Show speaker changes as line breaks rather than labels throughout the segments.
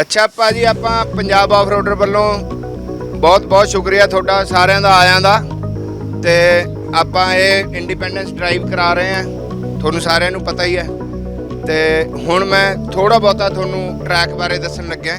ਅੱਛਾ ਭਾਜੀ, ਆਪਾਂ ਪੰਜਾਬ ਆਫ ਰੋਡਰ ਵੱਲੋਂ ਬਹੁਤ ਬਹੁਤ ਸ਼ੁਕਰੀਆ ਤੁਹਾਡਾ, ਸਾਰਿਆਂ ਦਾ, ਆਇਆਂ ਦਾ। ਤੇ ਆਪਾਂ ਇਹ ਇੰਡੀਪੈਂਡੈਂਸ ਡਰਾਈਵ ਕਰਾ ਰਹੇ ਹਾਂ। ਤੁਹਾਨੂੰ ਸਾਰਿਆਂ ਨੂੰ ਪਤਾ ਹੀ ਹੈ। ਤੇ ਹੁਣ ਮੈਂ ਥੋੜਾ ਬਹੁਤਾ ਤੁਹਾਨੂੰ ਟਰੈਕ ਬਾਰੇ ਦੱਸਣ ਲੱਗਿਆ।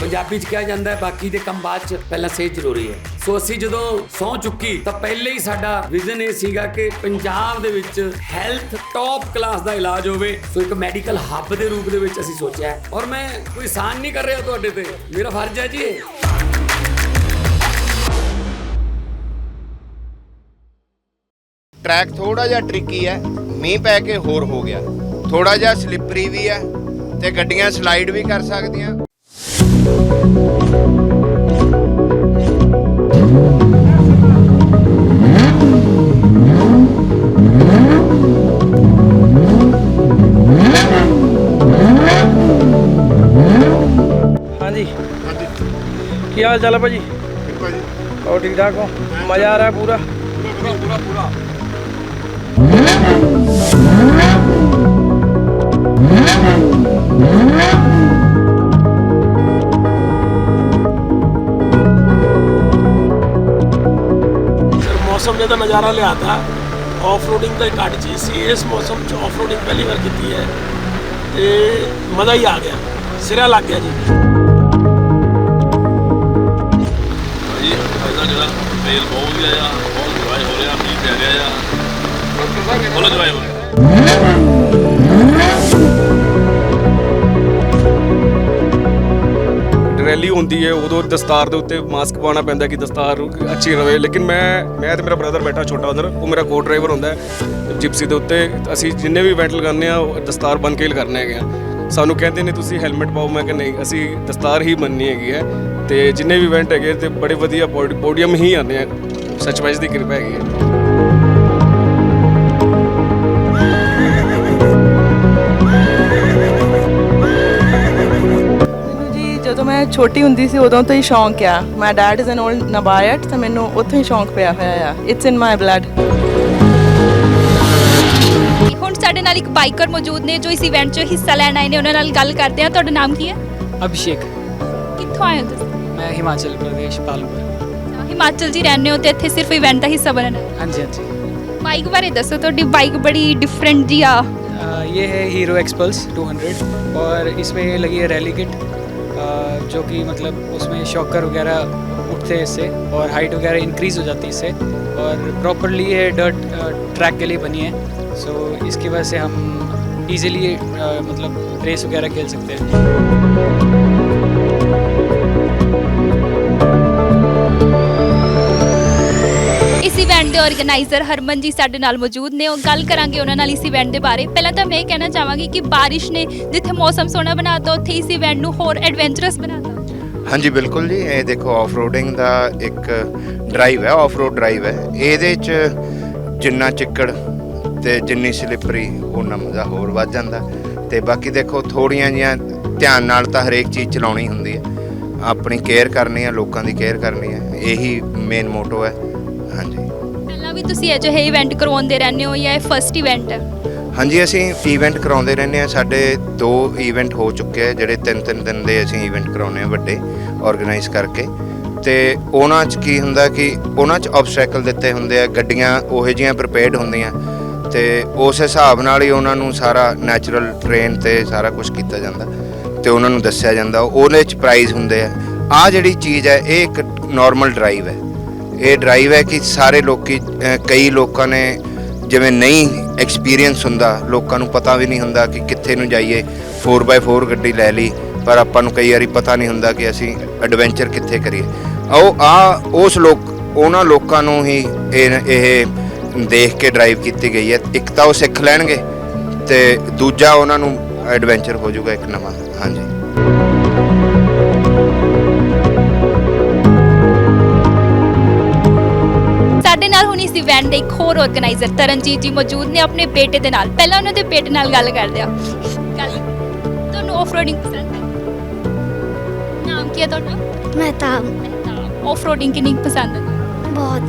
ਪੰਜਾਬੀ ਚ ਕਿਹਾ ਜਾਂਦਾ ਹੈ, ਬਾਕੀ ਦੇ ਕੰਮ ਬਾਅਦ ਚ ਪਹਿਲਾਂ ਸਿਹਤ ਜ਼ਰੂਰੀ ਹੈ। ਸੋ ਅਸੀਂ ਜਦੋਂ ਸੌ ਚੁੱਕੀ, ਤਾਂ ਪਹਿਲੇ ਹੀ ਸਾਡਾ ਵਿਜ਼ਨ ਇਹ ਸੀਗਾ ਕਿ ਪੰਜਾਬ ਦੇ ਵਿੱਚ ਹੈਲਥ ਟੌਪ ਕਲਾਸ ਦਾ ਇਲਾਜ ਹੋਵੇ। ਸੋ ਇੱਕ ਮੈਡੀਕਲ ਹੱਬ ਦੇ ਰੂਪ ਦੇ ਵਿੱਚ ਅਸੀਂ ਸੋਚਿਆ ਔਰ ਮੈਂ ਕੋਈ ਸਾਨ ਨਹੀਂ ਕਰ ਰਿਹਾ ਤੁਹਾਡੇ ਤੇ। ਮੇਰਾ ਫਰਜ਼ ਹੈ ਜੀ ਇਹ।
ਟਰੈਕ ਥੋੜਾ ਜਿਹਾ ਟ੍ਰਿਕੀ ਹੈ। ਮੀਂਹ ਪੈ ਕੇ ਹੋਰ ਹੋ ਗਿਆ। ਥੋੜਾ ਜਿਹਾ ਸਲਿੱਪਰੀ ਵੀ ਹੈ ਤੇ ਗੱਡੀਆਂ ਸਲਾਈਡ ਵੀ ਕਰ ਸਕਦੀਆਂ।
ਹਾਂਜੀ। ਕੀ ਹਾਲ ਚਾਲ ਹੈ ਭਾਜੀ? ਹੋਰ ਠੀਕ ਠਾਕ ਹੋ? ਮਜ਼ਾ ਆ ਰਿਹਾ ਪੂਰਾ?
ਸਰ ਮੌਸਮ ਨੇ ਤਾਂ ਨਜ਼ਾਰਾ ਲਿਆਤਾ ਆਫ ਰੋਡਿੰਗ ਤਾਂ ਘੱਟ ਚੀਜ਼ ਸੀ ਇਸ ਮੌਸਮ 'ਚ ਆਫ ਰੋਡਿੰਗ ਪਹਿਲੀ ਵਾਰ ਕੀਤੀ ਹੈ ਤੇ ਮਜ਼ਾ ਹੀ ਆ ਗਿਆ ਸਿਰਾ ਲੱਗ ਗਿਆ ਜੀ
ਭਾਜੀ ਇਹਦਾ ਜਿਹੜਾ ਮੇਲ ਬਹੁਤ ਵਧੀਆ ਆ ਬਹੁਤ ਇੰਜੋਏ ਹੋ ਰਿਹਾ ਮੀਂਹ ਪੈ ਰਿਹਾ ਆ ਬਹੁਤ ਇੰਜੋਏ ਹੋ ਰਿਹਾ
ਰੈਲੀ ਹੁੰਦੀ ਹੈ, ਉਦੋਂ ਦਸਤਾਰ ਦੇ ਉੱਤੇ ਮਾਸਕ ਪਾਉਣਾ ਪੈਂਦਾ ਕਿ ਦਸਤਾਰ ਅੱਛੀ ਰਵੇ। ਲੇਕਿਨ ਮੈਂ ਮੈਂ ਤੇ ਮੇਰਾ ਬ੍ਰਦਰ ਬੈਠਾ ਛੋਟਾ ਉਧਰ, ਉਹ ਮੇਰਾ ਕੋ ਡਰਾਈਵਰ ਹੁੰਦਾ ਜਿਪਸੀ ਦੇ ਉੱਤੇ। ਅਸੀਂ ਜਿੰਨੇ ਵੀ ਇਵੈਂਟ ਲਗਾਉਂਦੇ ਆ, ਉਹ ਦਸਤਾਰ ਬਨ ਕੇ ਹੀ ਕਰਨੇ ਹੈਗੇ ਆ। ਸਾਨੂੰ ਕਹਿੰਦੇ ਨੇ, ਤੁਸੀਂ ਹੈਲਮਟ ਪਾਓ। ਮੈਂ ਕਿ ਨਹੀਂ, ਅਸੀਂ ਦਸਤਾਰ ਹੀ ਬੰਨਣੀ ਹੈਗੀ ਹੈ। ਤੇ ਜਿੰਨੇ ਵੀ ਇਵੈਂਟ ਹੈਗੇ ਤੇ ਬੜੇ ਵਧੀਆ ਪੋਡੀਅਮ ਹੀ ਆਉਂਦੇ ਆ। ਸੱਚਵਾਈਜ਼ ਦੀ ਕਿਰਪਾ ਹੈਗੀ ਹੈ।
ਮੈਂ ਛੋਟੀ ਹੁੰਦੀ ਸੀ ਉਦੋਂ ਤੋਂ ਹੀ ਸ਼ੌਂਕ ਆ। My dad is an old ਨਬਾਇਟ ਤਾਂ ਮੈਨੂੰ ਉੱਥੋਂ ਹੀ ਸ਼ੌਂਕ ਪਿਆ ਹੋਇਆ ਆ। ਇਟਸ ਇਨ ਮਾਈ ਬਲੱਡ
ਹੁਣ ਸਾਡੇ ਨਾਲ ਇੱਕ ਬਾਈਕਰ ਮੌਜੂਦ ਨੇ ਜੋ ਇਸ ਇਵੈਂਟ 'ਚ ਹਿੱਸਾ ਲੈਣ ਆਏ ਨੇ ਉਹਨਾਂ ਨਾਲ ਗੱਲ ਕਰਦੇ ਆ ਤੁਹਾਡਾ ਨਾਮ ਕੀ ਹੈ?
ਅਭਿਸ਼ੇਕ।
ਕਿੱਥੋਂ ਆਏ ਹੋ ਤੁਸੀਂ?
ਮੈਂ ਹਿਮਾਚਲ ਪ੍ਰਦੇਸ਼ ਪਾਲਪੁਰ
ਹਿਮਾਚਲ ਜੀ ਰਹਿੰਦੇ ਹੋ ਤੇ ਇੱਥੇ ਸਿਰਫ ਇਵੈਂਟ ਦਾ ਹਿੱਸਾ ਬਣਨ ਆਏ।
हाँ जी
ਬਾਈਕ ਬਾਰੇ ਦੱਸੋ ਤੁਹਾਡੀ ਬਾਈਕ ਬੜੀ ਡਿਫਰੈਂਟ ਜੀ ਆ।
अ, ये है हीरो 200 और इसमें लगी है रैली किट जो कि मतलब उसमें शॉकर वगैरह उठते हैं इससे और हाइट वगैरह इंक्रीज़ हो जाती है इससे और प्रॉपरली ये डर्ट ट्रैक के लिए बनी है। सो इसकी वजह से हम इजीली मतलब रेस वगैरह खेल सकते हैं।
ਇਸ ਇਵੈਂਟ ਦੇ ਆਰਗੇਨਾਈਜ਼ਰ ਹਰਮਨ ਜੀ ਸਾਡੇ ਨਾਲ ਮੌਜੂਦ ਨੇ। ਉਹ ਗੱਲ ਕਰਾਂਗੇ ਉਹਨਾਂ ਨਾਲ ਇਸ ਇਵੈਂਟ ਦੇ ਬਾਰੇ। ਪਹਿਲਾਂ ਤਾਂ ਮੈਂ ਇਹ ਕਹਿਣਾ ਚਾਹਾਂਗੀ ਕਿ ਬਾਰਿਸ਼ ਨੇ ਜਿੱਥੇ ਮੌਸਮ ਸੋਹਣਾ ਬਣਾਤਾ, ਉੱਥੇ ਇਸ ਇਵੈਂਟ ਨੂੰ ਹੋਰ ਐਡਵੈਂਚਰਸ ਬਣਾਤਾ।
ਹਾਂਜੀ, ਬਿਲਕੁਲ ਜੀ। ਇਹ ਦੇਖੋ ਆਫ ਰੋਡਿੰਗ ਦਾ ਇੱਕ ਡਰਾਈਵ ਹੈ ਆਫ ਰੋਡ ਡਰਾਈਵ ਹੈ। ਇਹਦੇ ਚ ਜਿੰਨਾ ਚਿੱਕੜ ਤੇ ਜਿੰਨੀ ਸਲਿੱਪਰੀ ਉਹਨਾਂ ਮਜ਼ਾ ਹੋਰ ਵੱਧ ਜਾਂਦਾ। ਤੇ ਬਾਕੀ ਦੇਖੋ, ਥੋੜੀਆਂ ਜੀਆਂ ਧਿਆਨ ਨਾਲ ਤਾਂ ਹਰੇਕ ਚੀਜ਼ ਚਲਾਉਣੀ ਹੁੰਦੀ ਹੈ। ਆਪਣੀ ਕੇਅਰ ਕਰਨੀ ਹੈ, ਲੋਕਾਂ ਦੀ ਕੇਅਰ ਕਰਨੀ ਹੈ। ਇਹੀ ਮੇਨ ਮੋਟੋ ਹੈ। ਹਾਂਜੀ।
ਪਹਿਲਾਂ ਵੀ ਤੁਸੀਂ ਅਜਿਹੇ ਇਵੈਂਟ ਕਰਵਾਉਂਦੇ ਰਹਿੰਦੇ ਹੋ ਜਾਂ ਇਹ ਫਰਸਟ ਇਵੈਂਟ ਹੈ?
ਹਾਂਜੀ ਅਸੀਂ ਇਵੈਂਟ ਕਰਾਉਂਦੇ ਰਹਿੰਦੇ ਆ ਸਾਡੇ ਦੋ ਇਵੈਂਟ ਹੋ ਚੁੱਕੇ ਆ ਜਿਹੜੇ ਤਿੰਨ ਤਿੰਨ ਦਿਨ ਦੇ ਅਸੀਂ ਇਵੈਂਟ ਕਰਾਉਂਦੇ ਆ ਵੱਡੇ ਆਰਗੇਨਾਈਜ਼ ਕਰਕੇ। ਤੇ ਉਹਨਾਂ 'ਚ ਕੀ ਹੁੰਦਾ ਕਿ ਉਹਨਾਂ 'ਚ ਆਬਸਟੈਕਲ ਦਿੱਤੇ ਹੁੰਦੇ ਆ ਗੱਡੀਆਂ ਉਹੋ ਜਿਹੀਆਂ ਪ੍ਰੀਪੇਅਰਡ ਹੁੰਦੀਆਂ। ਤੇ ਉਸ ਹਿਸਾਬ ਨਾਲ ਹੀ ਉਹਨਾਂ ਨੂੰ ਸਾਰਾ ਨੈਚੁਰਲ ਟ੍ਰੇਨ ਤੇ ਸਾਰਾ ਕੁਝ ਕੀਤਾ ਜਾਂਦਾ ਤੇ ਉਹਨਾਂ ਨੂੰ ਦੱਸਿਆ ਜਾਂਦਾ। ਉਹਦੇ 'ਚ ਪ੍ਰਾਈਜ਼ ਹੁੰਦੇ ਆ। ਆ ਜਿਹੜੀ ਚੀਜ਼ ਹੈ ਇਹ ਇੱਕ ਨਾਰਮਲ ਡਰਾਈਵ ਹੈ। ਇਹ ਡਰਾਈਵ ਹੈ ਕਿ ਸਾਰੇ ਲੋਕੀ ਕਈ ਲੋਕਾਂ ਨੇ ਜਿਵੇਂ ਨਹੀਂ ਐਕਸਪੀਰੀਅੰਸ ਹੁੰਦਾ, ਲੋਕਾਂ ਨੂੰ ਪਤਾ ਵੀ ਨਹੀਂ ਹੁੰਦਾ ਕਿ ਕਿੱਥੇ ਨੂੰ ਜਾਈਏ 4x4 ਗੱਡੀ ਲੈ ਲਈ, ਪਰ ਆਪਾਂ ਨੂੰ ਕਈ ਵਾਰੀ ਪਤਾ ਨਹੀਂ ਹੁੰਦਾ ਕਿ ਅਸੀਂ ਐਡਵੈਂਚਰ ਕਿੱਥੇ ਕਰੀਏ। ਉਹ ਆ ਉਸ ਲੋਕ, ਉਹਨਾਂ ਲੋਕਾਂ ਨੂੰ ਹੀ ਇਹ ਇਹ ਦੇਖ ਕੇ ਡਰਾਈਵ ਕੀਤੀ ਗਈ ਹੈ। ਇੱਕ ਤਾਂ ਉਹ ਸਿੱਖ ਲੈਣਗੇ ਤੇ ਦੂਜਾ ਉਹਨਾਂ ਨੂੰ ਐਡਵੈਂਚਰ ਹੋ ਜਾਊਗਾ ਇੱਕ ਨਵਾਂ। ਹਾਂਜੀ।
ਇਵੈਂਟ ਦੇ ਇੱਕ ਹੋਰ ਆਰਗੇਨਾਈਜ਼ਰ ਤਰਨਜੀਤ ਜੀ ਮੌਜੂਦ ਨੇ ਆਪਣੇ ਬੇਟੇ ਦੇ ਨਾਲ। ਪਹਿਲਾਂ ਉਹਨਾਂ ਦੇ ਬੇਟੇ ਨਾਲ ਗੱਲ ਕਰਦੇ ਆ ਗੱਲ ਤੁਹਾਨੂੰ ਆਫਰੋਡਿੰਗ ਪਸੰਦ ਹੈ? ਨਾਮ ਕੀ ਹੈ ਤੁਹਾਡਾ?
ਮਹਿਤਾਬ।
ਆਫਰੋਡਿੰਗ ਕਿੰਨੀ ਕੁ ਪਸੰਦ ਹੈ?
ਬਹੁਤ।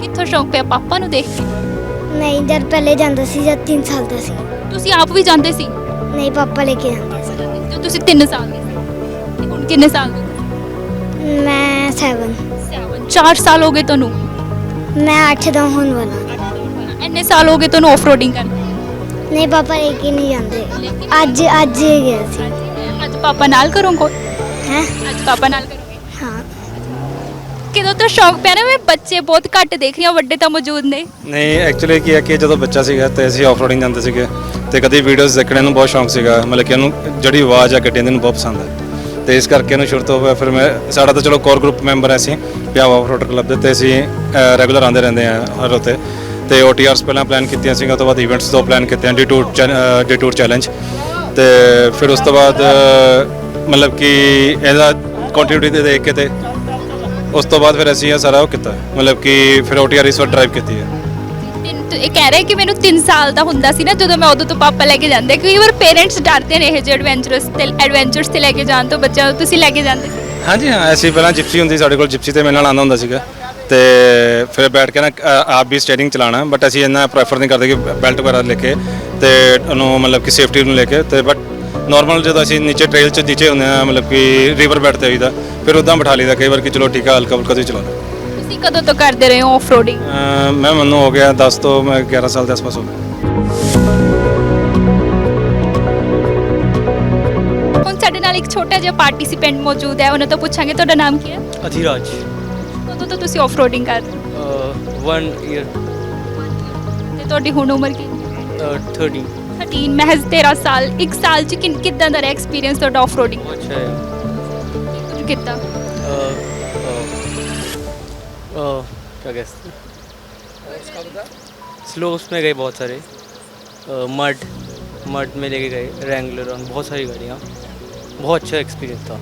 ਕਿੱਥੋਂ ਸ਼ੌਂਕ ਪਿਆ ਪਾਪਾ ਨੂੰ ਦੇਖ ਕੇ?
ਨਹੀਂ ਜਦ ਪਹਿਲੇ ਜਾਂਦਾ ਸੀ ਜਦ 3 ਸਾਲ ਦਾ ਸੀ।
ਤੁਸੀਂ ਆਪ ਵੀ ਜਾਂਦੇ ਸੀ?
ਨਹੀਂ ਪਾਪਾ ਲੈ ਕੇ ਜਾਂਦੇ
ਜਦੋਂ ਤੁਸੀਂ 3 ਸਾਲ ਦੇ ਸੀ। ਤੇ ਹੁਣ ਕਿੰਨੇ ਸਾਲ ਦੇ
ਸੀ ਮੈਂ 7
4 ਸਾਲ ਹੋ ਗਏ ਤੁਹਾਨੂੰ।
ਮੈਂ 8 ਦਾ ਹੋਣ ਵਾਲਾ
ਇੰਨੇ ਸਾਲ ਹੋ ਗਏ ਤੁਹਾਨੂੰ ਆਫਰੋਡਿੰਗ ਕਰਦੇ
ਨਹੀਂ ਪਾਪਾ ਲੈ ਕੇ ਨਹੀਂ ਜਾਂਦੇ। ਅੱਜ ਅੱਜ ਹੀ ਗਿਆ ਸੀ।
ਅੱਜ ਪਾਪਾ ਨਾਲ ਕਰੋਗੇ?
ਹੈ?
ਅੱਜ ਪਾਪਾ ਨਾਲ ਕਰੋਗੇ?
ਹਾਂ।
ਕਿਦੋਂ ਤੋਂ ਸ਼ੌਂਕ ਪਿਆ ਨਾ ਮੈਂ ਬੱਚੇ ਬਹੁਤ ਘੱਟ ਦੇਖ ਰਹੀ ਹਾਂ ਵੱਡੇ ਤਾਂ ਮੌਜੂਦ ਨੇ।
ਨਹੀਂ ਐਕਚੁਅਲੀ ਕੀ ਹੈ ਕਿ ਜਦੋਂ ਬੱਚਾ ਸੀਗਾ ਤੇ ਅਸੀਂ ਆਫਰੋਡਿੰਗ ਜਾਂਦੇ ਸੀਗੇ ਤੇ ਕਦੀ ਵੀਡੀਓਜ਼ ਦੇਖਣ ਨੂੰ ਬਹੁਤ ਸ਼ੌਂਕ ਸੀਗਾ। ਮਤਲਬ ਕਿ ਉਹਨੂੰ ਜਿਹੜੀ ਆਵਾਜ਼ ਆ ਗੱਡੀਆਂ ਦੀ ਨੂੰ ਬਹੁਤ ਪਸੰਦ ਹੈ ਤੇ ਇਸ ਕਰਕੇ ਇਹਨੂੰ ਸ਼ੁਰੂ ਤੋਂ ਫਿਰ ਮੈਂ, ਸਾਡਾ ਤਾਂ ਚਲੋ ਕੋਰ ਗਰੁੱਪ ਮੈਂਬਰ ਐ ਅਸੀਂ, ਪਿਆਵਾ ਆਫਰੋਡ ਕਲੱਬ ਦੇ, ਤੇ ਅਸੀਂ ਰੈਗੂਲਰ ਆਉਂਦੇ ਰਹਿੰਦੇ ਆ ਹਰ ਉਤੇ। ਤੇ OTRs ਪਹਿਲਾਂ ਪਲਾਨ ਕੀਤੀਆਂ ਸੀਗਾ ਉਸ ਤੋਂ ਬਾਅਦ ਇਵੈਂਟਸ ਤੋਂ ਪਲਾਨ ਕੀਤੇ ਆ D tour D tour challenge ਤੇ ਫਿਰ ਉਸ ਤੋਂ ਬਾਅਦ, ਮਤਲਬ ਕਿ ਇਹਦਾ ਕੰਟੀਨਿਊਟੀ ਦੇ ਦੇਖ ਕੇ ਤੇ ਉਸ ਤੋਂ ਬਾਅਦ ਫਿਰ ਅਸੀਂ ਇਹ ਸਾਰਾ ਉਹ ਕੀਤਾ। ਮਤਲਬ ਕਿ ਫਿਰ OTR ਇਸ ਵਾਰ ਡਰਾਈਵ ਕੀਤੀ ਹੈ।
ਇਹ ਕਹਿ ਰਹੇ ਕਿ ਮੈਨੂੰ 3 ਸਾਲ ਦਾ ਹੁੰਦਾ ਸੀ ਨਾ ਜਦੋਂ ਮੈਂ ਉਦੋਂ ਤੋਂ ਪਾਪਾ ਲੈ ਕੇ ਜਾਂਦੇ, ਕਈ ਵਾਰ ਪੇਰੈਂਟਸ ਡਰਦੇ ਨੇ ਇਹ ਜਿਹੇ ਐਡਵੈਂਚਰਸ ਤੇ ਐਡਵੈਂਚਰਸ ਤੇ ਲੈ ਕੇ ਜਾਣ ਤੋਂ ਬੱਚਿਆਂ ਨੂੰ, ਤੁਸੀਂ ਲੈ ਕੇ ਜਾਂਦੇ ਸੀ?
ਹਾਂਜੀ, ਹਾਂ, ਅਸੀਂ ਪਹਿਲਾਂ ਜਿਪਸੀ ਹੁੰਦੀ ਸਾਡੇ ਕੋਲ ਜਿਪਸੀ ਤੇ ਮੇਰੇ ਨਾਲ ਆਉਂਦਾ ਹੁੰਦਾ ਸੀਗਾ। ਤੇ ਫਿਰ ਬੈਠ ਕੇ ਨਾ ਆਪ ਵੀ ਸਟੀਅਰਿੰਗ ਚਲਾਉਣਾ ਬਟ ਅਸੀਂ ਇੰਨਾ ਪ੍ਰੈਫਰ ਨਹੀਂ ਕਰਦੇ ਕਿ ਬੈਲਟ ਵਗੈਰਾ ਲੈ ਕੇ ਤੇ ਉਹਨੂੰ ਮਤਲਬ ਕਿ ਸੇਫਟੀ ਨੂੰ ਲੈ ਕੇ ਤੇ ਬਟ ਨਾਰਮਲ ਜਦੋਂ ਅਸੀਂ ਨੀਚੇ ਟ੍ਰੇਲ 'ਚ ਨੀਚੇ ਹੁੰਦੇ ਆ ਮਤਲਬ ਕਿ ਰਿਵਰ ਬੈਠ ਤੇ ਹੋਈਦਾ ਫਿਰ ਉਦਾਂ ਬਿਠਾ ਲਈਦਾ, ਕਈ ਵਾਰ ਕਿ ਚਲੋ ਠੀਕ ਆ ਹਲਕਾ ਫੁਲਕਾ ਤੁਸੀਂ ਚਲਾਉਣਾ
ਤੁਸੀਂ ਕਦੋਂ ਤੋਂ ਕਰਦੇ ਰਹੇ ਹੋ ਆਫ ਰੋਡਿੰਗ
ਅ, ਮੈਂ ਮੈਨੂੰ ਹੋ ਗਿਆ 10 ਤੋਂ ਮੈਂ 11 ਸਾਲ ਦੇ ਆਸ-ਪਾਸ ਹੋ ਗਿਆ
ਹੁਣ ਸਾਡੇ ਨਾਲ ਇੱਕ ਛੋਟਾ ਜਿਹਾ ਪਾਰਟਿਸਿਪੈਂਟ ਮੌਜੂਦ ਹੈ ਉਹਨਾਂ ਤੋਂ ਪੁੱਛਾਂਗੇ ਤੁਹਾਡਾ ਨਾਮ ਕੀ ਹੈ?
ਅਧਿਰਾਜ।
ਕਦੋਂ ਤੋਂ ਤੁਸੀਂ ਆਫ ਰੋਡਿੰਗ ਕਰ ਰਹੇ ਹੋ?
1 ਇਅਰ
ਤੇ ਤੁਹਾਡੀ ਹੁਣ ਉਮਰ ਕਿੰਨੀ ਹੈ
13
13 ਮਹਿਜ਼ 13 ਸਾਲ। 1 ਸਾਲ ਚ ਕਿੰਨ- ਕਿੱਦਾਂ ਦਾ ਰਿਹਾ ਐਕਸਪੀਰੀਅੰਸ ਤੁਹਾਡਾ ਆਫ
ਰੋਡਿੰਗ ਅੱਛਾ
ਹੈ ਕੀਤਾ ਅ,
क्या कहते हैं स्लोप्स में गए बहुत सारे मड मड में लेके गए रैंगलर और बहुत सारी गाड़ियाँ बहुत अच्छा एक्सपीरियंस था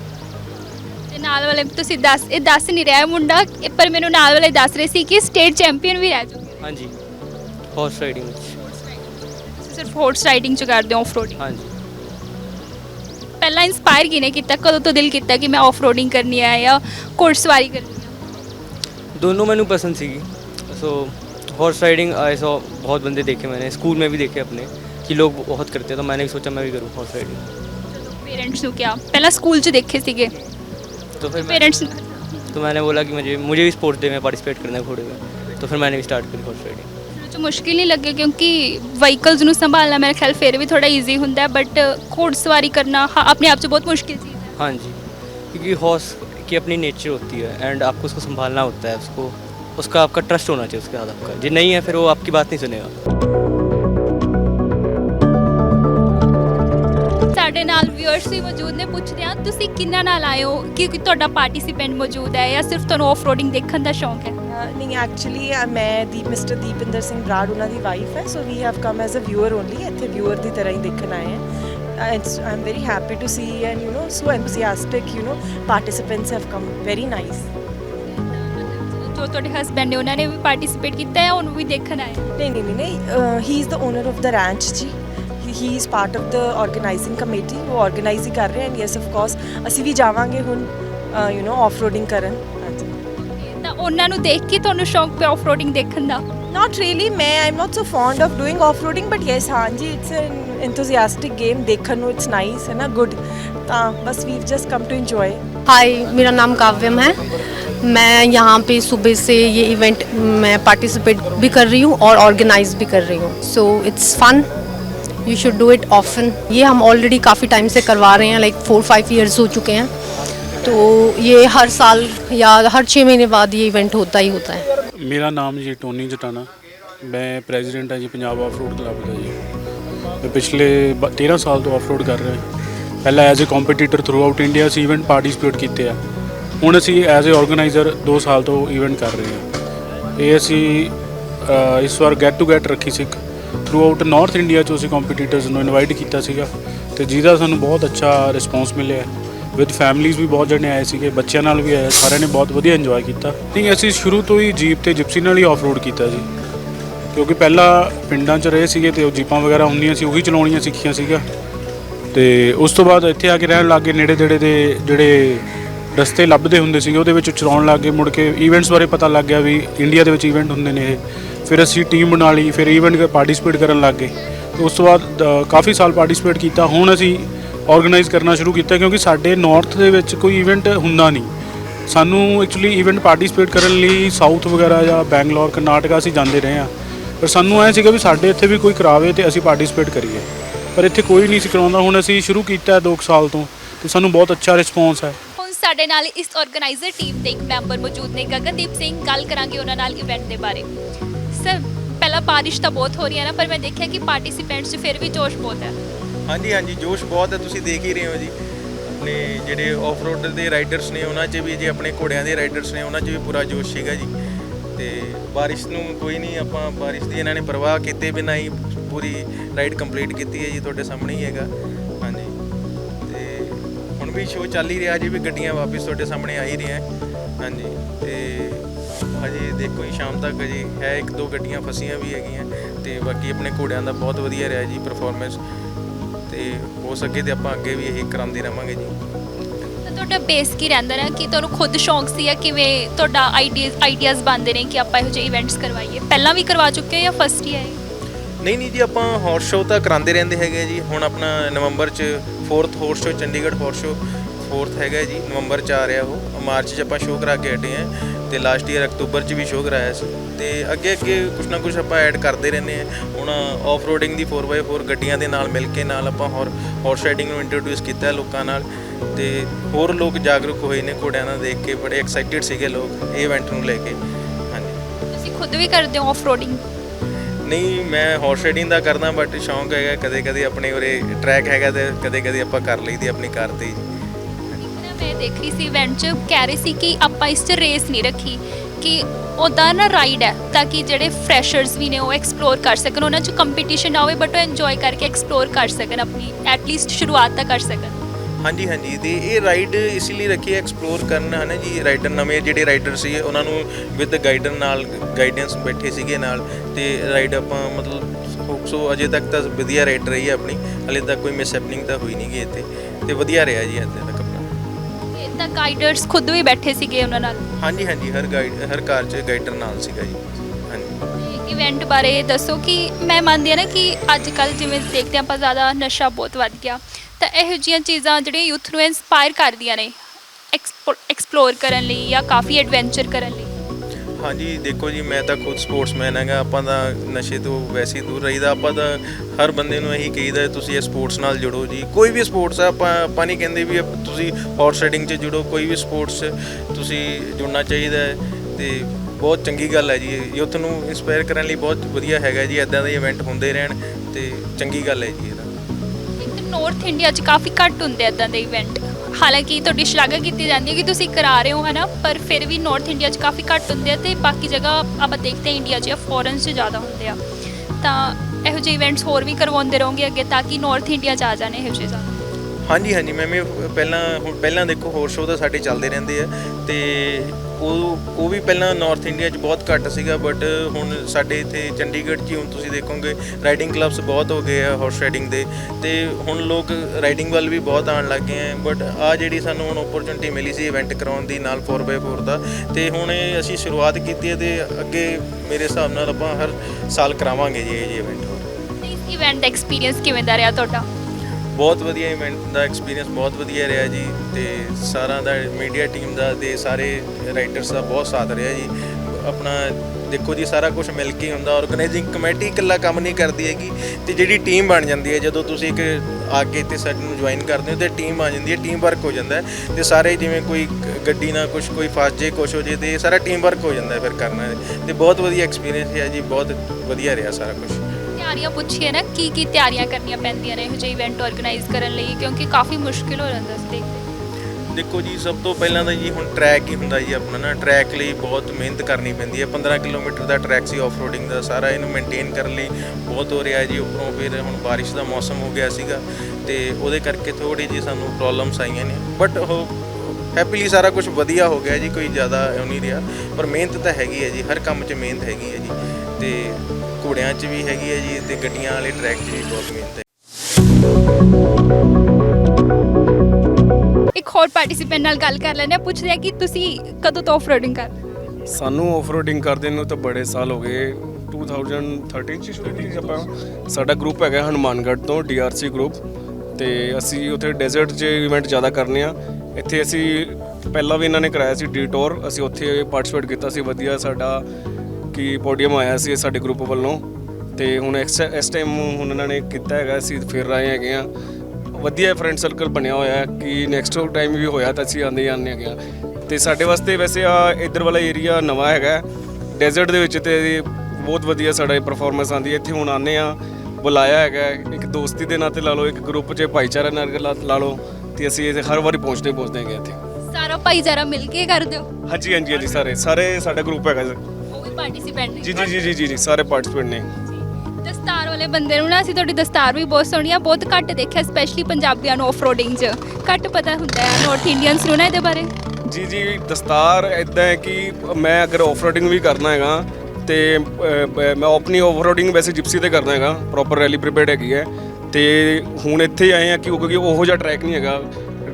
ਤੇ ਨਾਲ ਵਾਲੇ ਤੁਸੀਂ ਦੱਸ ਇਹ ਦੱਸ ਨਹੀਂ ਰਿਹਾ ਮੁੰਡਾ ਇਹ ਪਰ ਮੈਨੂੰ ਨਾਲ ਵਾਲੇ ਦੱਸ ਰਹੇ ਸੀ ਕਿ ਸਟੇਟ ਚੈਂਪੀਅਨ ਵੀ ਰਹਿ ਚੁੱਕੇ
हाँ जी हॉर्स राइडिंग में
ਤੁਸੀਂ ਸਿਰਫ ਹੌਰਸ ਰਾਈਡਿੰਗ ਚ ਕਰਦੇ ਹੋ ਆਫਰੋਡਿੰਗ
हाँ जी
ਪਹਿਲਾਂ ਇਨਸਪਾਇਰ ਕਿਨੇ ਕੀਤਾ ਕਦੋਂ ਤੋਂ ਦਿਲ ਕੀਤਾ ਕਿ ਮੈਂ ਆਫਰੋਡਿੰਗ ਕਰਨੀ ਹੈ ਜਾਂ ਘੋੜਸਵਾਰੀ ਕਰਨੀ ਹੈ
दोनों मैंने पसंद सीखी सो हॉर्स राइडिंग आई सो बहुत बंदे देखे मैंने स्कूल में भी देखे अपने कि लोग बहुत करते हैं तो मैंने भी सोचा मैं भी करूँ हॉर्स राइडिंग
पेरेंट्स ਨੂੰ ਕਿਹਾ ਪਹਿਲਾਂ ਸਕੂਲ 'ਚ ਦੇਖੇ ਸੀਗੇ
तो फिर मैं,
पेरेंट्स
तो मैंने बोला कि मुझे मुझे भी स्पोर्ट्स डे में पार्टिसिपेट करना है घोड़े में तो फिर मैंने भी स्टार्ट करी हॉर्स राइडिंग
ਚ ਮੁਸ਼ਕਿਲ ਨਹੀਂ ਲੱਗੇ ਕਿਉਂਕਿ ਵਹੀਕਲਸ ਨੂੰ ਸੰਭਾਲਣਾ ਮੇਰੇ ਖਿਆਲ ਫਿਰ ਵੀ ਥੋੜਾ ਈਜ਼ੀ ਹੁੰਦਾ ਬਟ ਘੋੜ ਸਵਾਰੀ ਕਰਨਾ ਹ- ਆਪਣੇ ਆਪ 'ਚ ਬਹੁਤ ਮੁਸ਼ਕਿਲ ਚੀਜ਼ ਹੈ
हाँ जी क्योंकि हॉर्स की अपनी नेचर होती है एंड आपको उसको संभालना होता है उसको उसका आपका ट्रस्ट होना चाहिए उसके साथ आपका जो नहीं है फिर वो आपकी बात नहीं सुनेगा
ਸਾਡੇ ਨਾਲ ਵਿਊਅਰਸ ਵੀ ਮੌਜੂਦ ਨੇ ਪੁੱਛਦੇ ਆ ਤੁਸੀਂ ਕਿੰਨਾ ਨਾਲ ਆਏ ਹੋ ਕਿਉਂਕਿ ਤੁਹਾਡਾ ਪਾਰਟਿਸਿਪੈਂਟ ਮੌਜੂਦ ਹੈ ਜਾਂ ਸਿਰਫ ਤੁਹਾਨੂੰ ਆਫਰੋਡਿੰਗ ਦੇਖਣ ਦਾ ਸ਼ੌਂਕ ਹੈ
ਅਹ ਨਹੀਂ ਐਕਚੁਅਲੀ ਮੈਂ ਦੀ ਮਿਸਟਰ ਦੀਪਿੰਦਰ ਸਿੰਘ ਬਰਾੜ ਉਹਨਾਂ ਦੀ ਵਾਈਫ ਹੈ so we have come as a viewer only ਇੱਥੇ ਵਿਊਅਰ ਦੀ ਤਰ੍ਹਾਂ ਹੀ ਦੇਖਣ ਆਏ ਹਾਂ it's, I'm very happy to see and you know so enthusiastic. You know participants have come very nice.
ਜੋ ਤੁਹਾਡੇ ਹਸਬੰਡ ਨੇ ਉਹਨਾਂ ਨੇ ਵੀ ਪਾਰਟਿਸਿਪੇਟ ਕੀਤਾ ਹੈ ਉਹਨੂੰ ਵੀ ਦੇਖਣ ਆਏ
ਨਹੀਂ ਨਹੀਂ ਨਹੀਂ he is the owner of the ranch ਜੀ he is part of the organising committee ਉਹ ਆਰਗੇਨਾਈਜ਼ ਹੀ ਕਰ ਰਹੇ ਐਂਡ ਯੈਸ ਆਫ ਕੋਰਸ ਅਸੀਂ ਵੀ ਜਾਵਾਂਗੇ ਹੁਣ ਯੂ نو ਆਫਰੋਡਿੰਗ ਕਰਨ
ਤਾਂ ਉਹਨਾਂ ਨੂੰ ਦੇਖ ਕੇ ਤੁਹਾਨੂੰ ਸ਼ੌਂਕ ਪਿਆ ਆਫਰੋਡਿੰਗ ਦੇਖਣ ਦਾ
not really ਮੈਂ am not so fond of doing offroading but yes ਹਾਂਜੀ ਇਟਸ enthusiastic game. देखने ਨੂੰ it's nice है ना, good. ਤਾਂ बस we've just come to enjoy.
हाय मेरा नाम काव्यम है मैं यहाँ पे सुबह से ये इवेंट मैं पार्टिसिपेट भी कर रही हूँ और ऑर्गेनाइज भी कर रही हूँ so it's fun you should do it often ये हम ऑलरेडी काफ़ी टाइम से करवा रहे हैं लाइक फोर फाइव इयर्स हो चुके हैं तो ये हर साल या हर छः महीने बाद ये इवेंट होता ही होता है
ਮੇਰਾ ਨਾਮ ਜੀ ਟੋਨੀ ਜਟਾਣਾ ਮੈਂ ਪ੍ਰੈਜ਼ੀਡੈਂਟ ਹਾਂ ਜੀ ਪੰਜਾਬ ਆਫ ਰੋਡ ਕਲੱਬ ਦਾ ਜੀ ਮੈਂ ਪਿਛਲੇ ਬ- 13 ਸਾਲ ਤੋਂ ਆਫਰੋਡ ਕਰ ਰਿਹਾ ਪਹਿਲਾਂ as a competitor throughout India ਅਸੀਂ ਇਵੈਂਟ ਪਾਰਟਿਸਿਪੇਟ ਕੀਤੇ ਆ। ਹੁਣ ਅਸੀਂ ਐਜ਼ ਅ ਆਰਗੇਨਾਈਜ਼ਰ 2 ਸਾਲ ਤੋਂ ਇਵੈਂਟ ਕਰ ਰਹੇ ਹਾਂ। ਇਹ ਅਸੀਂ ਇਸ ਵਾਰ ਗੈਟ ਟੂ ਗੈਟ ਰੱਖੀ ਸੀ ਥਰੂ ਆਊਟ ਨਾਰਥ ਇੰਡੀਆ ਚੋਂ ਅਸੀਂ ਕੰਪੀਟੀਟਰਸ ਨੂੰ ਇਨਵਾਈਟ ਕੀਤਾ ਸੀਗਾ। ਤੇ ਜਿਹਦਾ ਸਾਨੂੰ ਬਹੁਤ ਅੱਛਾ ਰਿਸਪੌਂਸ ਮਿਲਿਆ। ਵਿਦ ਫੈਮਲੀਜ਼ ਵੀ ਬਹੁਤ ਜਣੇ ਆਏ ਸੀਗੇ, ਬੱਚਿਆਂ ਨਾਲ ਵੀ ਆਏ, ਸਾਰਿਆਂ ਨੇ ਬਹੁਤ ਵਧੀਆ ਇੰਜੋਏ ਕੀਤਾ। ਨਹੀਂ, ਅਸੀਂ ਸ਼ੁਰੂ ਤੋਂ ਹੀ ਜੀਪ ਤੇ ਜਿਪਸੀ ਨਾਲ ਹੀ ਆਫ ਰੋਡ ਕੀਤਾ ਜੀ। ਕਿਉਂਕਿ ਪਹਿਲਾਂ ਪਿੰਡਾਂ 'ਚ ਰਹੇ ਸੀਗੇ ਤੇ ਉਹ ਜੀਪਾਂ ਵਗੈਰਾ ਹੁੰਦੀਆਂ ਸੀ, ਉਹੀ ਚਲਾਉਣੀਆਂ ਸਿੱਖੀਆਂ ਸੀਗਾ। ਤੇ ਉਸ ਤੋਂ ਬਾਅਦ ਇੱਥੇ ਆ ਕੇ ਰਹਿਣ ਲੱਗੇ ਨੇੜੇ ਤੇੜੇ ਦੇ ਜਿਹੜੇ ਰਸਤੇ ਲੱਭਦੇ ਹੁੰਦੇ ਸੀਗੇ, ਉਹਦੇ ਵਿੱਚ ਚਲਾਉਣ ਲੱਗ ਗਏ। ਮੁੜ ਕੇ ਇਵੈਂਟਸ ਬਾਰੇ ਪਤਾ ਲੱਗ ਗਿਆ ਵੀ ਇੰਡੀਆ ਦੇ ਵਿੱਚ ਇਵੈਂਟ ਹੁੰਦੇ ਨੇ ਇਹ। ਫਿਰ ਅਸੀਂ ਟੀਮ ਬਣਾ ਲਈ, ਫਿਰ ਇਵੈਂਟ ਪਾਰਟਿਸਿਪੇਟ ਕਰਨ ਲੱਗ ਗਏ। ਤੇ ਉਸ ਤੋਂ ਬਾਅਦ ਕਾਫੀ ਸਾਲ ਪਾਰਟਿਸਿਪੇਟ ਕੀਤਾ। ਹੁਣ ਅਸੀਂ ਆਰਗੇਨਾਈਜ਼ ਕਰਨਾ ਸ਼ੁਰੂ ਕੀਤਾ ਕਿਉਂਕਿ ਸਾਡੇ ਨਾਰਥ ਦੇ ਵਿੱਚ ਕੋਈ ਇਵੈਂਟ ਹੁੰਦਾ ਨਹੀਂ। ਸਾਨੂੰ ਐਕਚੁਅਲੀ ਇਵੈਂਟ ਪਾਰਟਿਸਿਪੇਟ ਕਰਨ ਲਈ ਸਾਊਥ ਵਗੈਰਾ ਜਾਂ ਬੈਂਗਲੌਰ ਕਰਨਾਟਕਾ ਅਸੀਂ ਜਾਂਦੇ ਰਹੇ ਹਾਂ। ਪਰ ਸਾਨੂੰ ਐ ਸੀਗਾ ਵੀ ਸਾਡੇ ਇੱਥੇ ਵੀ ਕੋਈ ਕਰਾਵੇ ਤੇ ਅਸੀਂ ਪਾਰਟਿਸਿਪੇਟ ਕਰੀਏ। ਪਰ ਇੱਥੇ ਕੋਈ ਨਹੀਂ ਸੀ ਕਰਾਉਂਦਾ। ਹੁਣ ਅਸੀਂ ਸ਼ੁਰੂ ਕੀਤਾ 2 ਸਾਲ ਤੋਂ ਤੇ ਸਾਨੂੰ ਬਹੁਤ ਅੱਛਾ ਰਿਸਪੌਂਸ ਹੈ
ਹੁਣ ਸਾਡੇ ਨਾਲ ਇਸ ਆਰਗੇਨਾਈਜ਼ਰ ਟੀਮ ਦੇ ਇੱਕ ਮੈਂਬਰ ਮੌਜੂਦ ਨੇ। ਗਗਨਦੀਪ ਸਿੰਘ ਗੱਲ ਕਰਾਂਗੇ ਉਹਨਾਂ ਨਾਲ ਇਵੈਂਟ ਦੇ ਬਾਰੇ। ਸਰ ਪਹਿਲਾਂ ਬਾਰਿਸ਼ ਤਾਂ ਬਹੁਤ ਹੋ ਰਹੀ ਹੈ ਨਾ ਪਰ ਮੈਂ ਦੇਖਿਆ ਕਿ ਪਾਰਟਿਸਿਪੈਂਟਸ 'ਚ ਫਿਰ ਵੀ ਜੋਸ਼ ਬਹੁਤ ਹੈ।
ਹਾਂਜੀ ਹਾਂਜੀ ਜੋਸ਼ ਬਹੁਤ ਹੈ। ਤੁਸੀਂ ਦੇਖ ਹੀ ਰਹੇ ਹੋ ਜੀ। ਆਪਣੇ ਜਿਹੜੇ ਆਫ ਰੋਡ ਦੇ ਰਾਈਡਰਸ ਨੇ ਉਹਨਾਂ 'ਚ ਵੀ ਜੇ ਆਪਣੇ ਘੋੜਿਆਂ ਦੇ ਰਾਈਡਰਸ ਨੇ ਉਹਨਾਂ 'ਚ ਵੀ ਪੂਰਾ ਜੋਸ਼ ਸੀਗਾ ਜੀ। ਤੇ ਬਾਰਿਸ਼ ਨੂੰ ਕੋਈ ਨਹੀਂ, ਆਪਾਂ ਬਾਰਿਸ਼ ਦੀ ਇਹਨਾਂ ਨੇ ਪਰਵਾਹ ਕੀਤੇ ਬਿਨਾਂ ਹੀ ਪੂਰੀ ਰਾਈਡ ਕੰਪਲੀਟ ਕੀਤੀ ਹੈ ਜੀ, ਤੁਹਾਡੇ ਸਾਹਮਣੇ ਹੀ ਹੈਗਾ। ਹਾਂਜੀ। ਤੇ ਹੁਣ ਵੀ ਸ਼ੋਅ ਚੱਲ ਹੀ ਰਿਹਾ ਜੀ ਵੀ ਗੱਡੀਆਂ ਵਾਪਸ ਤੁਹਾਡੇ ਸਾਹਮਣੇ ਆ ਹੀ ਰਹੀਆਂ ਹਾਂਜੀ। ਤੇ ਹਜੇ ਦੇਖੋ ਜੀ, ਸ਼ਾਮ ਤੱਕ ਜੀ ਹੈ ਇੱਕ ਦੋ ਗੱਡੀਆਂ ਫਸੀਆਂ ਵੀ ਹੈਗੀਆਂ ਤੇ ਬਾਕੀ ਆਪਣੇ ਘੋੜਿਆਂ ਦਾ ਬਹੁਤ ਵਧੀਆ ਰਿਹਾ ਜੀ ਪਰਫਾਰਮੈਂਸ ਤੇ ਹੋ ਸਕੇ ਤੇ ਆਪਾਂ ਅੱਗੇ ਵੀ ਇਹ ਕਰਾਉਂਦੇ ਰਵਾਂਗੇ ਜੀ।
ਤੁਹਾਡਾ ਬੇਸ ਕੀ ਰਹਿੰਦਾ ਰਿਹਾ ਕਿ ਤੁਹਾਨੂੰ ਖੁਦ ਸ਼ੌਂਕ ਸੀ ਜਾਂ ਕਿਵੇਂ ਤੁਹਾਡਾ ਆਈਡੀਆਜ਼ ਆਈਡੀਆਜ਼ ਬਣਦੇ ਨੇ ਕਿ ਆਪਾਂ ਇਹੋ ਜਿਹੇ ਇਵੈਂਟਸ ਕਰਵਾਈਏ? ਪਹਿਲਾਂ ਵੀ ਕਰਵਾ ਚੁੱਕੇ ਹੋ ਜਾਂ ਫਸਟ ਹੀ ਹੈ
ਨਹੀਂ ਨਹੀਂ ਜੀ, ਆਪਾਂ ਹਾਰਸ ਸ਼ੋਅ ਤਾਂ ਕਰਾਉਂਦੇ ਰਹਿੰਦੇ ਹੈਗੇ ਜੀ। ਹੁਣ ਆਪਣਾ ਨਵੰਬਰ ਚ 4th horse show Chandigarh horse show 4th ਹੈਗਾ ਜੀ। ਨਵੰਬਰ ਚ ਆ ਰਿਹਾ ਉਹ। ਮਾਰਚ ਚ ਆਪਾਂ ਸ਼ੋਅ ਕਰਾ ਕੇ ਹਟੇ ਆ। ਤੇ ਲਾਸਟ ਈਅਰ ਅਕਤੂਬਰ ਚ ਵੀ ਸ਼ੋਅ ਕਰਾਇਆ ਸੀ। ਤੇ ਅੱਗੇ ਅੱਗੇ ਕੁਛ ਨਾ ਕੁਛ ਆਪਾਂ ਐਡ ਕਰਦੇ ਰਹਿੰਦੇ ਆ। ਹੁਣ ਆਫ ਰੋਡਿੰਗ ਦੀ 4x4 ਗੱਡੀਆਂ ਦੇ ਨਾਲ ਮਿਲ ਕੇ ਨਾਲ ਆਪਾਂ ਹੋਰ ਹਾਰਸ ਰਾਈਡਿੰਗ ਨੂੰ ਇੰਟਰੋਡਿਊਸ ਕੀਤਾ ਲੋਕਾਂ ਨਾਲ। ਤੇ ਹੋਰ ਲੋਕ ਜਾਗਰੂਕ ਹੋਏ ਨੇ ਘੋੜਿਆਂ ਨੂੰ ਦੇਖ ਕੇ ਬੜੇ ਐਕਸਾਈਟਿਡ ਸੀਗੇ ਲੋਕ ਇਹ ਇਵੈਂਟ ਨੂੰ ਲੈ ਕੇ। ਹਾਂਜੀ।
ਤੁਸੀਂ ਖੁਦ ਵੀ ਕਰਦੇ ਹੋ ਆਫ ਰੋਡਿੰਗ
ਨਹੀਂ ਮੈਂ ਹਾਰਸ ਰਾਈਡਿੰਗ ਦਾ ਕਰਦਾ ਬਟ ਸ਼ੌਂਕ ਹੈਗਾ ਕਦੇ ਕਦੇ ਆਪਣੇ ਉਰੇ ਟਰੈਕ ਹੈਗਾ ਤੇ ਕਦੇ ਕਦੇ ਆਪਾਂ ਕਰ ਲਈਦੀ ਆਪਣੀ ਕਾਰ ਤੇ।
ਮੈਂ ਦੇਖ ਰਹੀ ਸੀ ਇਵੈਂਟ 'ਚ ਕਹਿ ਰਹੇ ਸੀ ਕਿ ਆਪਾਂ ਇਸ 'ਚ ਰੇਸ ਨਹੀਂ ਰੱਖੀ ਕਿ ਉਹਦਾ ਨਾ ਰਾਈਡ ਹੈ ਤਾਂ ਕਿ ਜਿਹੜੇ ਫਰੈਸ਼ਰਸ ਵੀ ਨੇ ਉਹ ਐਕਸਪਲੋਰ ਕਰ ਸਕਣ ਉਹਨਾਂ 'ਚ ਕੰਪੀਟੀਸ਼ਨ ਨਾ ਹੋਵੇ ਬਟ ਉਹ ਇੰਜੋਏ ਕਰਕੇ ਐਕਸਪਲੋਰ ਕਰ ਸਕਣ ਆਪਣੀ ਐਟਲੀਸਟ ਸ਼ੁਰੂਆਤ ਤਾਂ ਕਰ ਸਕਣ।
ਹਾਂਜੀ ਹਾਂਜੀ। ਤੇ ਇਹ ਰਾਈਡ ਇਸ ਲਈ ਰੱਖੀ ਐਕਸਪਲੋਰ ਕਰਨ ਹੈ ਨਾ ਜੀ? ਰਾਈਡਰ ਨਵੇਂ ਜਿਹੜੇ ਰਾਈਡਰ ਸੀ ਉਹਨਾਂ ਨੂੰ ਵਿਦ ਗਾਈਡਰ ਨਾਲ ਗਾਈਡੈਂਸ ਬੈਠੇ ਸੀਗੇ ਨਾਲ। ਤੇ ਰਾਈਡ ਆਪਾਂ ਮਤਲਬ ਸੋ ਅਜੇ ਤੱਕ ਤਾਂ ਵਧੀਆ ਰਾਈਡ ਰਹੀ ਹੈ ਆਪਣੀ। ਹਲੇ ਤੱਕ ਕੋਈ ਮਿਸ ਹੈਪਨਿੰਗ ਤਾਂ ਹੋਈ ਨਹੀਂ ਗਈ ਇੱਥੇ। ਤੇ ਵਧੀਆ ਰਿਹਾ ਜੀ ਅੱਜ ਤੱਕ ਆਪਣਾ।
ਤਾਂ ਗਾਈਡਰਸ ਖੁਦ ਵੀ ਬੈਠੇ ਸੀਗੇ ਉਹਨਾਂ ਨਾਲ?
ਹਾਂਜੀ ਹਾਂਜੀ। ਹਰ ਗਾਈਡ ਹਰ ਕਾਰ 'ਚ ਗਾਈਡਰ ਨਾਲ ਸੀਗਾ ਜੀ।
ਇਵੈਂਟ ਬਾਰੇ ਦੱਸੋ ਕਿ ਮੈਂ ਮੰਨਦੀ ਹਾਂ ਨਾ ਕਿ ਅੱਜ ਕੱਲ ਜਿਵੇਂ ਦੇਖਦੇ ਹਾਂ ਆਪਾਂ ਜ਼ਿਆਦਾ ਨਸ਼ਾ ਬਹੁਤ ਵੱਧ ਗਿਆ। ਤਾਂ ਇਹੋ ਜਿਹੀਆਂ ਚੀਜ਼ਾਂ ਜਿਹੜੀਆਂ ਯੂਥ ਨੂੰ ਇਨਸਪਾਇਰ ਕਰਦੀਆਂ ਨੇ ਐਕਸਪਲੋਰ ਕਰਨ ਲਈ ਜਾਂ ਕਾਫੀ ਐਡਵੈਂਚਰ ਕਰਨ ਲਈ।
ਹਾਂਜੀ, ਦੇਖੋ ਜੀ, ਮੈਂ ਤਾਂ ਖੁਦ ਸਪੋਰਟਸਮੈਨ ਹੈਗਾ, ਆਪਾਂ ਤਾਂ ਨਸ਼ੇ ਤੋਂ ਵੈਸੇ ਹੀ ਦੂਰ ਰਹੀਦਾ, ਆਪਾਂ ਤਾਂ ਹਰ ਬੰਦੇ ਨੂੰ ਇਹੀ ਕਹੀਦਾ, ਤੁਸੀਂ ਇਹ ਸਪੋਰਟਸ ਨਾਲ ਜੁੜੋ ਜੀ। ਕੋਈ ਵੀ ਸਪੋਰਟਸ ਹੈ ਆਪਾਂ ਆਪਾਂ ਨਹੀਂ ਕਹਿੰਦੇ ਵੀ ਤੁਸੀਂ ਹਾਰਸ ਰਾਈਡਿੰਗ 'ਚ ਜੁੜੋ, ਕੋਈ ਵੀ ਸਪੋਰਟਸ ਤੁਸੀਂ ਜੁੜਨਾ ਚਾਹੀਦਾ ਹੈ, ਤੇ ਬਹੁਤ ਚੰਗੀ ਗੱਲ ਹੈ ਜੀ ਯੂਥ ਨੂੰ ਇਨਸਪਾਇਰ ਕਰਨ ਲਈ ਬਹੁਤ ਵਧੀਆ ਹੈਗਾ ਜੀ ਐਦਾਂ ਦੇ ਇਵੈਂਟ ਹੁੰਦੇ ਰਹਿਣ, ਤੇ ਚੰਗੀ ਗੱਲ ਹੈ ਜੀ
ਨਾਰਥ ਇੰਡੀਆ 'ਚ ਕਾਫੀ ਘੱਟ ਹੁੰਦੇ ਇਦਾਂ ਦੇ ਇਵੈਂਟ ਹਾਲਾਂਕਿ ਤੁਹਾਡੀ ਸ਼ਲਾਘਾ ਕੀਤੀ ਜਾਂਦੀ ਹੈ ਕਿ ਤੁਸੀਂ ਕਰਾ ਰਹੇ ਹੋ, ਹਨਾ? ਪਰ ਫਿਰ ਵੀ ਨਾਰਥ ਇੰਡੀਆ 'ਚ ਕਾਫੀ ਘੱਟ ਹੁੰਦੇ ਆ ਤੇ ਬਾਕੀ ਜਗ੍ਹਾ ਆਪਾਂ ਦੇਖਦੇ ਹਾਂ ਇੰਡੀਆ 'ਚ ਜਾਂ ਫੋਰਨ 'ਚ ਜ਼ਿਆਦਾ ਹੁੰਦੇ ਆ। ਤਾਂ ਇਹੋ ਜਿਹੇ ਇਵੈਂਟਸ ਹੋਰ ਵੀ ਕਰਵਾਉਂਦੇ ਰਹੋਗੇ ਅੱਗੇ ਤਾਂ ਕਿ ਨਾਰਥ ਇੰਡੀਆ 'ਚ ਆ ਜਾਣੇ ਇਹੋ ਜਿਹੇ ਜ਼ਿਆਦਾ।
ਹਾਂਜੀ ਹਾਂਜੀ, ਮੈਂ ਵੀ ਪਹਿਲਾਂ, ਹੁਣ ਪਹਿਲਾਂ ਦੇਖੋ, ਹੋਰ ਸ਼ੋਅ ਤਾਂ ਸਾਡੇ ਚੱਲਦੇ ਰਹਿੰਦੇ ਆ ਤੇ ਉਹ ਉਹ ਵੀ ਪਹਿਲਾਂ ਨਾਰਥ ਇੰਡੀਆ 'ਚ ਬਹੁਤ ਘੱਟ ਸੀਗਾ ਬਟ ਹੁਣ ਸਾਡੇ ਇੱਥੇ ਚੰਡੀਗੜ੍ਹ 'ਚ ਹੀ, ਹੁਣ ਤੁਸੀਂ ਦੇਖੋਗੇ ਰਾਈਡਿੰਗ ਕਲੱਬਸ ਬਹੁਤ ਹੋ ਗਏ ਆ ਹਾਰਸ ਰਾਈਡਿੰਗ ਦੇ ਤੇ ਹੁਣ ਲੋਕ ਰਾਈਡਿੰਗ ਵੱਲ ਵੀ ਬਹੁਤ ਆਉਣ ਲੱਗ ਗਏ ਆ ਬਟ ਆ ਜਿਹੜੀ ਸਾਨੂੰ ਹੁਣ ਓਪਰਚੁਨਿਟੀ ਮਿਲੀ ਸੀ ਇਵੈਂਟ ਕਰਾਉਣ ਦੀ ਨਾਲ 4x4 ਦਾ, ਤੇ ਹੁਣ ਇਹ ਅਸੀਂ ਸ਼ੁਰੂਆਤ ਕੀਤੀ ਹੈ ਤੇ ਅੱਗੇ ਮੇਰੇ ਹਿਸਾਬ ਨਾਲ ਆਪਾਂ ਹਰ ਸਾਲ ਕਰਾਵਾਂਗੇ ਜੀ ਇਹ ਇਵੈਂਟ
ਹੋਰ। ਇਸ ਇਵੈਂਟ ਦਾ ਐਕਸਪੀਰੀਅੰਸ ਕਿਵੇਂ ਦਾ ਰਿਹਾ ਤੁਹਾਡਾ?
ਬਹੁਤ ਵਧੀਆ ਇਵੈਂਟ ਦਾ ਐਕਸਪੀਰੀਅੰਸ ਬਹੁਤ ਵਧੀਆ ਰਿਹਾ ਜੀ ਤੇ ਸਾਰਾ ਦਾ ਮੀਡੀਆ ਟੀਮ ਦਾ ਤੇ ਸਾਰੇ ਰਾਈਟਰਸ ਦਾ ਬਹੁਤ ਸਾਥ ਰਿਹਾ ਜੀ। ਆਪਣਾ ਦੇਖੋ ਜੀ, ਸਾਰਾ ਕੁਝ ਮਿਲ ਕੇ ਹੁੰਦਾ। ਆਰਗੇਨਾਈਜ਼ਿੰਗ ਕਮੇਟੀ ਇਕੱਲਾ ਕੰਮ ਨਹੀਂ ਕਰਦੀ ਹੈਗੀ ਤੇ ਜਿਹੜੀ ਟੀਮ ਬਣ ਜਾਂਦੀ ਹੈ, ਜਦੋਂ ਤੁਸੀਂ ਇੱਕ ਆ ਕੇ ਇੱਥੇ ਸਾਡੇ ਨੂੰ ਜੁਆਇਨ ਕਰਦੇ ਹੋ ਤੇ ਟੀਮ ਆ ਜਾਂਦੀ ਹੈ ਟੀਮ ਵਰਕ ਹੋ ਜਾਂਦਾ ਹੈ ਤੇ ਸਾਰੇ ਜਿਵੇਂ ਕੋਈ ਗੱਡੀ ਨਾਲ ਕੁਝ ਕੋਈ ਫਸ ਜੇ ਕੁਝ ਹੋ ਜੇ ਤੇ ਸਾਰਾ ਟੀਮ ਵਰਕ ਹੋ ਜਾਂਦਾ ਫਿਰ ਕਰਨਾ। ਤੇ ਬਹੁਤ ਵਧੀਆ ਐਕਸਪੀਰੀਅੰਸ ਹੈ ਜੀ, ਬਹੁਤ ਵਧੀਆ ਰਿਹਾ ਸਾਰਾ ਕੁਝ
ਤਿਆਰੀਆਂ ਪੁੱਛੀਏ ਨਾ, ਕੀ ਕੀ ਤਿਆਰੀਆਂ ਕਰਨੀਆਂ ਪੈਂਦੀਆਂ ਨੇ, ਇਹੋ ਜਿਹੇ ਇਵੈਂਟ ਆਰਗੇਨਾਈਜ਼ ਕਰਨ ਲਈ, ਕਿਉਂਕਿ ਕਾਫੀ ਮੁਸ਼ਕਿਲ ਹੋ ਜਾਂਦਾ ਸੀ
ਦੇਖੋ ਜੀ, ਸਭ ਤੋਂ ਪਹਿਲਾਂ ਤਾਂ ਜੀ ਹੁਣ ਟਰੈਕ ਹੀ ਹੁੰਦਾ ਜੀ ਆਪਣਾ ਨਾ ਟਰੈਕ ਲਈ ਬਹੁਤ ਮਿਹਨਤ ਕਰਨੀ ਪੈਂਦੀ ਹੈ। 15 ਕਿਲੋਮੀਟਰ ਦਾ ਟਰੈਕ ਸੀ ਆਫ ਰੋਡਿੰਗ ਦਾ ਸਾਰਾ, ਇਹਨੂੰ ਮੇਨਟੇਨ ਕਰਨ ਲਈ ਬਹੁਤ ਹੋ ਰਿਹਾ ਜੀ। ਉੱਪਰੋਂ ਫਿਰ ਹੁਣ ਬਾਰਿਸ਼ ਦਾ ਮੌਸਮ ਹੋ ਗਿਆ ਸੀਗਾ, ਤੇ ਉਹਦੇ ਕਰਕੇ ਥੋੜੀ ਜੀ ਸਾਨੂੰ ਪ੍ਰੋਬਲਮਸ ਆਈਆਂ ਨੇ। ਬਟ ਉਹ ਹੈਪੀਲੀ ਸਾਰਾ ਕੁਝ ਵਧੀਆ ਹੋ ਗਿਆ ਜੀ, ਕੋਈ ਜ਼ਿਆਦਾ ਉਹ ਨਹੀਂ ਰਿਹਾ। ਪਰ ਮਿਹਨਤ ਤਾਂ ਹੈਗੀ ਹੈ ਜੀ, ਹਰ ਕੰਮ 'ਚ ਮਿਹਨਤ ਹੈਗੀ ਹੈ ਜੀ। ਤੇ ਘੋੜਿਆਂ 'ਚ ਵੀ ਹੈਗੀ ਹੈ ਜੀ ਤੇ ਗੱਡੀਆਂ ਵਾਲੇ ਟਰੈਕ 'ਚ ਵੀ ਬਹੁਤ ਮਿਹਨਤ ਹੈ।
ਇੱਕ ਹੋਰ ਪਾਰਟਿਸਿਪੈਂਟ ਨਾਲ ਗੱਲ ਕਰ ਲੈਂਦੇ ਆ ਪੁੱਛਦੇ ਆ ਕਿ ਤੁਸੀਂ ਕਦੋਂ ਤੋਂ ਆਫ ਰੋਡਿੰਗ ਕਰ ਰਹੇ ਹੋ?
ਸਾਨੂੰ ਆਫਰੋਡਿੰਗ ਕਰਦੇ ਨੂੰ ਤਾਂ ਬੜੇ ਸਾਲ ਹੋ ਗਏ। 2013 ਚ ਸ਼ੁਰੂ ਕੀਤੀ ਸੀ ਆਪਾਂ। ਸਾਡਾ ਗਰੁੱਪ ਹੈਗਾ ਹਨੂਮਾਨਗੜ੍ਹ ਤੋਂ ਡੀਆਰਸੀ ਗਰੁੱਪ ਤੇ ਅਸੀਂ ਉੱਥੇ ਡੈਜ਼ਰਟ 'ਚ ਇਵੈਂਟ ਜ਼ਿਆਦਾ ਕਰਨੇ ਆ। ਇੱਥੇ ਅਸੀਂ ਪਹਿਲਾਂ ਵੀ ਇਹਨਾਂ ਨੇ ਕਰਾਇਆ ਸੀ ਡੀਟੋਰ ਅਸੀਂ ਉੱਥੇ ਪਾਰਟਿਸਿਪੇਟ ਕੀਤਾ ਸੀ। ਵਧੀਆ ਸਾਡਾ ਕੀ ਪੋਡੀਅਮ ਆਇਆ ਸੀ ਸਾਡੇ ਗਰੁੱਪ ਵੱਲੋਂ ਤੇ ਹੁਣ ਇਸ ਟਾਈਮ ਹੁਣ ਇਹਨਾਂ ਨੇ ਕੀਤਾ ਹੈਗਾ ਅਸੀਂ ਫਿਰ ਆਏ ਹੈਗੇ ਆ ਵਧੀਆ ਫਰੈਂਡ ਸਰਕਲ ਬਣਿਆ ਹੋਇਆ ਹੈ ਕਿ ਨੈਕਸਟ ਟਾਈਮ ਵੀ ਹੋਇਆ ਤਾਂ ਅਸੀਂ ਆਉਂਦੇ ਜਾਂਦੇ ਹੈਗੇ ਆ ਤੇ ਸਾਡੇ ਵਾਸਤੇ ਵੈਸੇ ਆ ਇਧਰ ਵਾਲਾ ਏਰੀਆ ਨਵਾਂ ਹੈਗਾ ਡੈਜ਼ਰਟ ਦੇ ਵਿੱਚ ਤੇ ਬਹੁਤ ਵਧੀਆ ਸਾਡਾ ਪਰਫਾਰਮੈਂਸ ਆਂਦੀ ਹੈ। ਇੱਥੇ ਹੁਣ ਆਨੇ ਆ ਬੁਲਾਇਆ ਹੈਗਾ ਇੱਕ ਦੋਸਤੀ ਦੇ ਨਾਤੇ ਲਾ ਲਓ ਇੱਕ ਗਰੁੱਪ 'ਚ ਭਾਈਚਾਰਾ ਨਾਲ ਲਾ- ਲਓ ਤੇ ਅਸੀਂ ਇਹ ਹਰ ਵਾਰੀ ਪਹੁੰਚਦੇ ਪਹੁੰਚਦੇ ਹੈਗੇ ਇੱਥੇ।
ਸਾਰਾ ਭਾਈਚਾਰਾ ਮਿਲ ਕੇ ਕਰਦੇ ਹੋ?
ਹਾਂਜੀ ਹਾਂਜੀ ਹਾਂਜੀ ਸਾਰੇ ਸਾਰੇ ਸਾਡਾ ਗਰੁੱਪ ਹੈਗਾ
ਪਾਰਟਿਸਿਪੈਂਟ ਨੇ।
ਜੀ ਜੀ ਜੀ ਜੀ ਜੀ ਸਾਰੇ ਪਾਰਟਿਸਪੇਟ ਨੇ।
ਦਸਤਾਰ ਵਾਲੇ ਬੰਦੇ ਨੂੰ ਨਾ ਅਸੀਂ ਤੁਹਾਡੀ ਦਸਤਾਰ ਵੀ ਬਹੁਤ ਸੋਹਣੀ ਆ ਬਹੁਤ ਘੱਟ ਦੇਖਿਆ ਸਪੈਸ਼ਲੀ ਪੰਜਾਬੀਆਂ ਨੂੰ ਆਫ ਰੋਡਿੰਗ 'ਚ। ਘੱਟ ਪਤਾ ਹੁੰਦਾ ਹੈ ਨਾਰਥ ਇੰਡੀਅਨਸ ਨੂੰ ਨਾ ਇਹਦੇ ਬਾਰੇ।
ਜੀ ਜੀ ਦਸਤਾਰ ਇਦਾਂ ਹੈ ਕਿ ਮੈਂ ਅਗਰ ਆਫਰੋਡਿੰਗ ਵੀ ਕਰਨਾ ਹੈਗਾ ਤੇ ਮੈਂ ਆਪਣੀ ਆਫਰੋਡਿੰਗ ਵੈਸੇ ਜਿਪਸੀ ਤੇ ਕਰਨਾ ਹੈਗਾ ਪ੍ਰੋਪਰ ਰੈਲੀ ਪ੍ਰੀਪੇਅਰਡ ਹੈਗੀ ਹੈ। ਤੇ ਹੁਣ ਇੱਥੇ ਆਏ ਆ ਕਿ ਕਿਉਂਕਿ ਉਹੋ ਜਿਹਾ ਟਰੈਕ ਨਹੀਂ ਹੈਗਾ।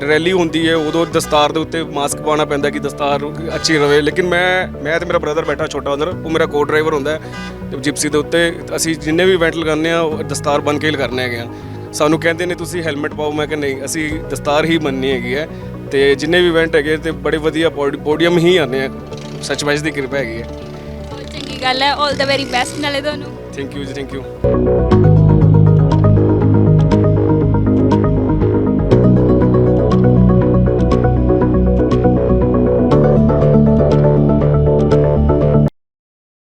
ਰੈਲੀ ਹੁੰਦੀ ਹੈ ਉਦੋਂ ਦਸਤਾਰ ਦੇ ਉੱਤੇ ਮਾਸਕ ਪਾਉਣਾ ਪੈਂਦਾ ਕਿ ਦਸਤਾਰ ਅੱਛੀ ਰਵੇ। ਲੇਕਿਨ ਮੈਂ ਮੈਂ ਤੇ ਮੇਰਾ ਬ੍ਰਦਰ ਬੈਠਾ ਛੋਟਾ ਅੰਦਰ ਉਹ ਮੇਰਾ ਕੋ ਡਰਾਈਵਰ ਹੁੰਦਾ ਹੈ ਜਿਪਸੀ ਦੇ ਉੱਤੇ। ਅਸੀਂ ਜਿੰਨੇ ਵੀ ਇਵੈਂਟ ਲਗਾਉਂਦੇ ਆ ਉਹ ਦਸਤਾਰ ਬਨ ਕੇ ਹੀ ਲਗਾਉਂਦੇ ਹੈਗੇ ਆ ਸਾਨੂੰ ਕਹਿੰਦੇ ਨੇ ਤੁਸੀਂ ਹੈਲਮਟ ਪਾਓ। ਮੈਂ ਕਿ ਨਹੀਂ ਅਸੀਂ ਦਸਤਾਰ ਹੀ ਮੰਨਣੀ ਹੈਗੀ ਹੈ। ਤੇ ਜਿੰਨੇ ਵੀ ਇਵੈਂਟ ਹੈਗੇ ਤੇ ਬੜੇ ਵਧੀਆ ਪੋਡੀਅਮ ਹੀ ਆਉਂਦੇ ਆ। ਸੱਚਮੁੱਚ ਦੀ ਕਿਰਪਾ ਹੈਗੀ ਹੈ।
ਬਹੁਤ ਚੰਗੀ ਗੱਲ ਹੈ। 올 ਦਾ ਵੈਰੀ ਬੈਸਟ ਨਾਲੇ ਤੁਹਾਨੂੰ।
ਥੈਂਕ ਯੂ ਜੀ ਥੈਂਕ ਯੂ